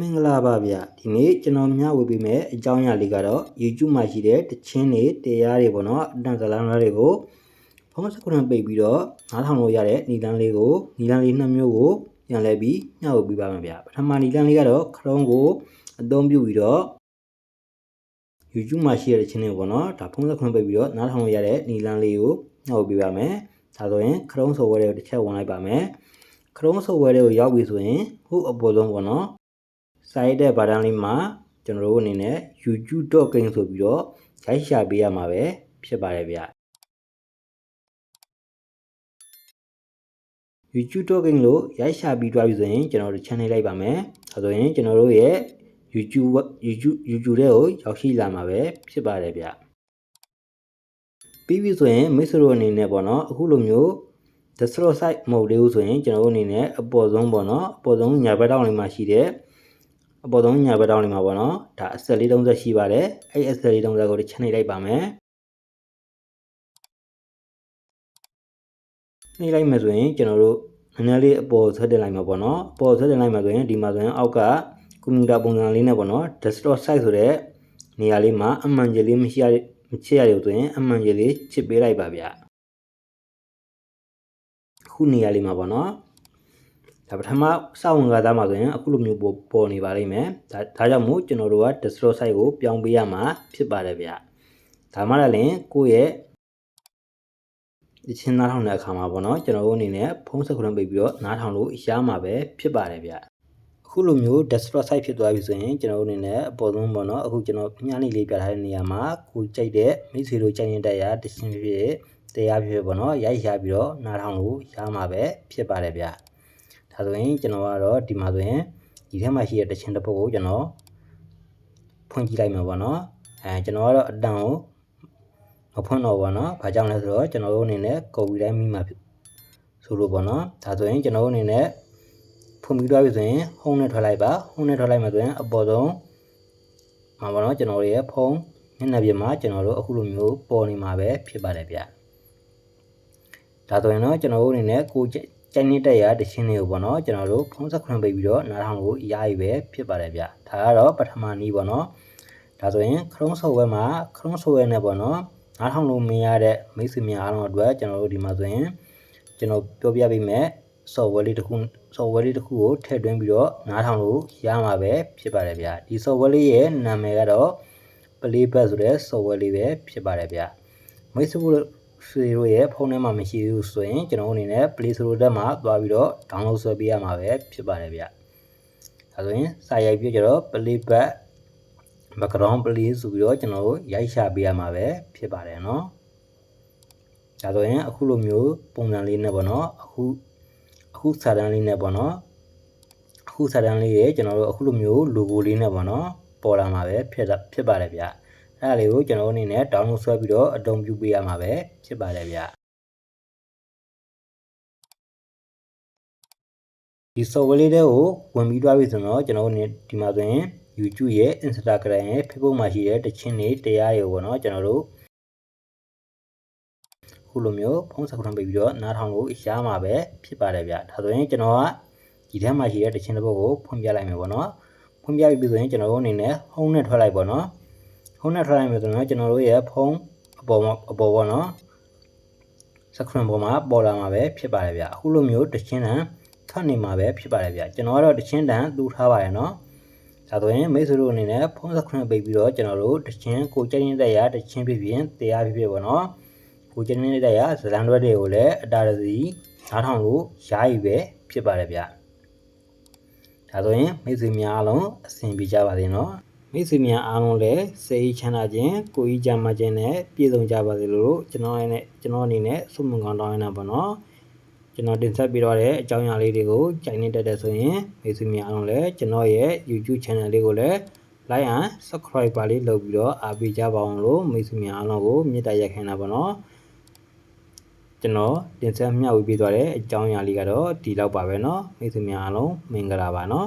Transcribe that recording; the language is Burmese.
မင်္ဂလာပါဗျဒီနေ့ကျွန်တော်မျှဝေပေးမယ့်အကြောင်းအရာလေးကတော့ YouTube မှာရှိတဲ့တခြင်းတွေတရားတွေပေါ့နော်အတန်ဇလန်တွေကိုဖုန်းစကွန်ပိတ်ပြီးတော့နားထောင်လို့ရတဲ့နီလန်းလေးကိုနီလန်းလေးနှစ်မျိုးကိုပြန်လဲပြီးမျှဝေပေးပါမယ်ဗျပထမနီလန်းလေးကတော့ Chrome ကိုအသုံးပြုပြီးတော့ YouTube မှာရှိတဲ့တခြင်းတွေပေါ့နော်ဒါဖုန်းစကွန်ပိတ်ပြီးတော့နားထောင်လို့ရတဲ့နီလန်းလေးကိုမျှဝေပေးပါမယ်ဒါဆိုရင် Chrome software တွေကိုတစ်ချက်ဝင်လိုက်ပါမယ် Chrome software တွေကိုရောက်ပြီဆိုရင်ဟိုအပေါ်ဆုံးပေါ့နော် စာရိုက်တဲ့ဗာတန်းလေးမှာကျွန်တော်တို့အနေနဲ့ youtube.king ဆိုပြီးတော့ရိုက်ရှာပေးရမှာပဲဖြစ်ပါတယ်ဗျ youtube.king လို့ရိုက်ရှာပြီးတွားပြီဆိုရင်ကျွန်တော်တို့ channel လိုက်ပါမယ်ဒါဆိုရင်ကျွန်တော်တို့ရဲ့ YouTube YouTube YouTube တဲ့ကိုရောက်ရှိလာမှာပဲဖြစ်ပါတယ်ဗျပြီးပြီဆိုရင်မိတ်ဆွေတို့အနေနဲ့ပေါ့နော်အခုလိုမျိုး desktop site မဟုတ်သေးဘူးဆိုရင်ကျွန်တော်တို့အနေနဲ့အပေါ်ဆုံးပေါ့နော်အပေါ်ဆုံးညာဘက်တောင်လေးမှာရှိတဲ့ အပေါ်ဆုံးညာဘက်တောင်လေးမှာပေါ့နော်ဒါအဆက်လေး30ရှိပါတယ်အဲ့အဆက်လေး30ကိုတစ်ချက်နှိပ်လိုက်ပါမယ်နှိပ်လိုက်မယ်ဆိုရင်ကျွန်တော်တို့နည်းနည်းလေးအပေါ်ဆက်တင်လိုက်မှာပေါ့နော်အပေါ်ဆက်တင်လိုက်မှာဆိုရင်ဒီမှာဆိုရင်အောက်ကကွန်ပျူတာပုံစံလေးနဲ့ပေါ့နော် desktop site ဆိုတဲ့နေရာလေးမှာအမှန်ကြီးလေးမရှိရမချစ်ရလို့ဆိုရင်အမှန်ကြီးလေးချစ်ပေးလိုက်ပါဗျခုနေရာလေးမှာပေါ့နော် ဒါပထမစောင့်ဝင်ကသားမှာဆိုရင်အခုလိုမျိုးပေါ်ပေါ်နေပါလိမ့်မယ်ဒါဒါကြောင့်မို့ကျွန်တော်တို့က desktop site ကိုပြောင်းပေးရမှာဖြစ်ပါတယ်ဗျဒါမှလည်းကိုယ့်ရဲ့ဒီချင်းနားထောင်တဲ့အခါမှာပေါ့နော်ကျွန်တော်တို့အနေနဲ့ဖုန်းစကွန်ပိတ်ပြီးတော့နားထောင်လို့ရမှာပဲဖြစ်ပါတယ်ဗျအခုလိုမျိုး desktop site ဖြစ်သွားပြီဆိုရင်ကျွန်တော်တို့အနေနဲ့အပေါ်ဆုံးပေါ့နော်အခုကျွန်တော်ညနေလေးပြထားတဲ့နေရာမှာကိုကြိုက်တဲ့မိတ်ဆွေတို့ကြိုက်နေတဲ့ရာတခြင်းဖြစ်တရားဖြစ်ပေါ့နော်ရိုက်ရပြီးတော့နားထောင်လို့ရမှာပဲဖြစ်ပါတယ်ဗျ ဒါဆိုရင်ကျွန်တော်ကတော့ဒီမှာဆိုရင်ဒီထဲမှာရှိတဲ့တခြင်းတစ်ပုဒ်ကိုကျွန်တော်ဖွင့်ကြည့်လိုက်မှာပေါ့နော်အဲကျွန်တော်ကတော့အတန်ကိုမဖွင့်တော့ဘောနော်။ဘာကြောင့်လဲဆိုတော့ကျွန်တော်တို့အနေနဲ့ကော်ပီတိုင်းမိမှာဆိုလို့ပေါ့နော်။ဒါဆိုရင်ကျွန်တော်တို့အနေနဲ့ဖွင့်ပြီးတော့ပြီဆိုရင်ဟုံးနဲ့ထွက်လိုက်ပါ။ဟုံးနဲ့ထွက်လိုက်မှဆိုရင်အပေါ်ဆုံးမှာပေါ့နော်ကျွန်တော်ရဲ့ဖုန်းမျက်နှာပြင်မှာကျွန်တော်တို့အခုလိုမျိုးပေါ်နေမှာပဲဖြစ်ပါတယ်ဗျ။ဒါဆိုရင်တော့ကျွန်တော်တို့အနေနဲ့ကို ကြိုက်နေတဲ့ရာတခြင်းတွေကိုပေါ့နော်ကျွန်တော်တို့ဖုန်းဆက်ခွင့်ပိတ်ပြီးတော့နားထောင်လို့ရရပဲဖြစ်ပါတယ်ဗျ။ဒါကတော့ပထမနည်းပေါ့နော်။ဒါဆိုရင် Chrome software မှာ Chrome software နဲ့ပေါ့နော်နားထောင်လို့မရတဲ့မိတ်ဆွေများအားလုံးအတွက်ကျွန်တော်တို့ဒီမှာဆိုရင်ကျွန်တော်ပြောပြပေးမယ် software လေးတစ်ခု software လေးတစ်ခုကိုထည့်သွင်းပြီးတော့နားထောင်လို့ရမှာပဲဖြစ်ပါတယ်ဗျဒီ software လေးရဲ့နာမည်ကတော့ playback ဆိုတဲ့ software လေးပဲဖြစ်ပါတယ်ဗျမိတ်ဆွေ ဆွေတို့ရဲ့ဖုန်းထဲမှာမရှိဘူးဆိုရင်ကျွန်တော်အနေနဲ့ Play Store တက်မှာသွားပြီးတော့ download ဆွဲပေးရမှာပဲဖြစ်ပါတယ်ဗျဒါဆိုရင်စာရိုက်ပြကြတော့ playback background play ဆိုပြီးတော့ကျွန်တော်တို့ရိုက်ရှာပေးရမှာပဲဖြစ်ပါတယ်เนาะဒါဆိုရင်အခုလိုမျိုးပုံစံလေးနဲ့ပေါ့နော်အခုအခုစာတန်းလေးနဲ့ပေါ့နော်အခုစာတန်းလေးရဲ့ကျွန်တော်တို့အခုလိုမျိုး logo လေးနဲ့ပေါ့နော်ပေါ်လာမှာပဲဖြစ်ဖြစ်ပါတယ်ဗျ အဲ့ဒါလေးကိုကျွန်တော်တို့အနေနဲ့ download ဆွဲပြီးတော့အသုံးပြုပေးရမှာပဲဖြစ်ပါတယ်ဗျဒီ software လေးတွေကိုဝင်ပြီးသွားပြီဆိုတော့ကျွန်တော်တို့ဒီမှာဆိုရင် YouTube ရဲ့ Instagram ရဲ့ Facebook မှာရှိတဲ့တခြင်းတွေတရားတွေပေါ့နော်ကျွန်တော်တို့ခုလိုမျိုးဖုန်းစကွန်ပိတ်ပြီးတော့နားထောင်လို့ရမှာပဲဖြစ်ပါတယ်ဗျဒါဆိုရင်ကျွန်တော်ကဒီထဲမှာရှိတဲ့တခြင်းတစ်ပုဒ်ကိုဖွင့်ပြလိုက်မယ်ပေါ့နော်ဖွင့်ပြပြီဆိုရင်ကျွန်တော်တို့အနေနဲ့ home နဲ့ထွက်လိုက်ပေါ့နော် home နဲ့ထွက်လိုက်မယ်ဆိုတော့ကျွန်တော်တို့ရဲ့ဖုန်းအပေါ်အပေါ်ပေါ့နော်စကွန်ပေါ်မှာပေါ်လာမှာပဲဖြစ်ပါတယ်ဗျအခုလိုမျိုးတခြင်းတန်ထွက်နေမှာပဲဖြစ်ပါတယ်ဗျကျွန်တော်ကတော့တခြင်းတန်တူထားပါတယ်နော်ဒါဆိုရင်မိတ်ဆွေတို့အနေနဲ့ဖုန်းစခွင့်ပိတ်ပြီးတော့ကျွန်တော်တို့တချင်းကိုကြိုက်နေတဲ့ရာတချင်းဖြစ်ဖြစ်တရားဖြစ်ဖြစ်ပေါ့နော်ကိုကြိုက်နေတဲ့ရာဇလန်တွဲတွေကိုလည်းအတားတစီနားထောင်လို့ရာယူပဲဖြစ်ပါတယ်ဗျဒါဆိုရင်မိတ်ဆွေများအားလုံးအဆင်ပြေကြပါစေနော် မိတ်ဆွေများအားလုံးလည်းစိတ်ချမ်းသာခြင်းကိုယ်ကြီးကြမ်းမှခြင်းနဲ့ပြည့်စုံကြပါစေလို့ကျွန်တော်ရဲ့ကျွန်တော်အနေနဲ့ဆုမွန်ကောင်းတောင်းနေတာပေါ့နော်ကျွန်တော်တင်ဆက်ပေးတော့တဲ့အကြောင်းအရာလေးတွေကိုကြိုင်နေတတ်တဲ့ဆိုရင်မိတ်ဆွေများအားလုံးလည်းကျွန်တော်ရဲ့ YouTube channel လေးကိုလည်း like and subscribe ပါလေးလုပ်ပြီးတော့အားပေးကြပါအောင်လို့မိတ်ဆွေများအားလုံးကိုမေတ္တာရက်ခံတာပါနော်ကျွန်တော်တင်ဆက်မျှဝေပေးသွားတဲ့အကြောင်းအရာလေးကတော့ဒီလောက်ပါပဲเนาะမိတ်ဆွေများအားလုံးမင်္ဂလာပါเนาะ